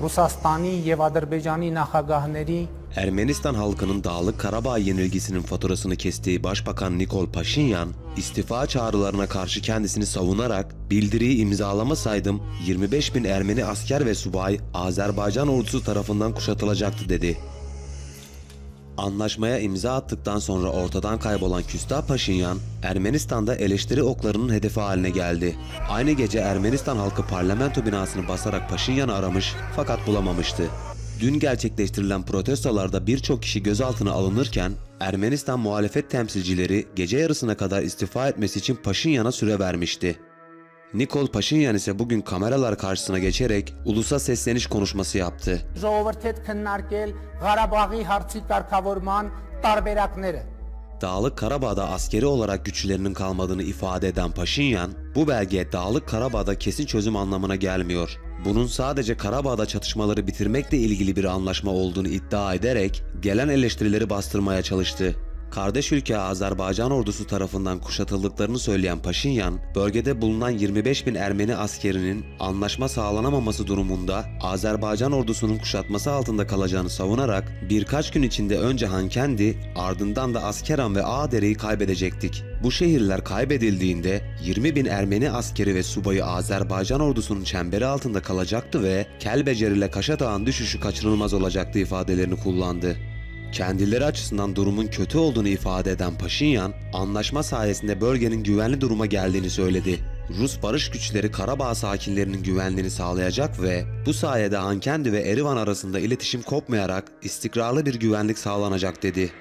Ռուսաստանի եւ Ադրբեջանի նախագահների Ermenistan halkının Dağlık Karabağ yenilgisinin faturasını kestiği Başbakan Nikol Paşinyan, istifa çağrılarına karşı kendisini savunarak bildiriyi imzalamasaydım 25 bin Ermeni asker ve subay Azerbaycan ordusu tarafından kuşatılacaktı dedi. Anlaşmaya imza attıktan sonra ortadan kaybolan Küstah Paşinyan, Ermenistan'da eleştiri oklarının hedefi haline geldi. Aynı gece Ermenistan halkı parlamento binasını basarak Paşinyan'ı aramış fakat bulamamıştı. Dün gerçekleştirilen protestolarda birçok kişi gözaltına alınırken Ermenistan muhalefet temsilcileri gece yarısına kadar istifa etmesi için Paşinyan'a süre vermişti. Nikol Paşinyan ise bugün kameralar karşısına geçerek ulusa sesleniş konuşması yaptı. Dağlık Karabağ'da askeri olarak güçlerinin kalmadığını ifade eden Paşinyan, bu belge Dağlık Karabağ'da kesin çözüm anlamına gelmiyor. Bunun sadece Karabağ'da çatışmaları bitirmekle ilgili bir anlaşma olduğunu iddia ederek gelen eleştirileri bastırmaya çalıştı. Kardeş ülke Azerbaycan ordusu tarafından kuşatıldıklarını söyleyen Paşinyan, bölgede bulunan 25 bin Ermeni askerinin anlaşma sağlanamaması durumunda Azerbaycan ordusunun kuşatması altında kalacağını savunarak birkaç gün içinde önce Hankendi ardından da Askeran ve Ağdere'yi kaybedecektik. Bu şehirler kaybedildiğinde 20 bin Ermeni askeri ve subayı Azerbaycan ordusunun çemberi altında kalacaktı ve Kelbecer ile Kaşatağ'ın düşüşü kaçınılmaz olacaktı ifadelerini kullandı. Kendileri açısından durumun kötü olduğunu ifade eden Paşinyan, anlaşma sayesinde bölgenin güvenli duruma geldiğini söyledi. Rus barış güçleri Karabağ sakinlerinin güvenliğini sağlayacak ve bu sayede Hankendi ve Erivan arasında iletişim kopmayarak istikrarlı bir güvenlik sağlanacak dedi.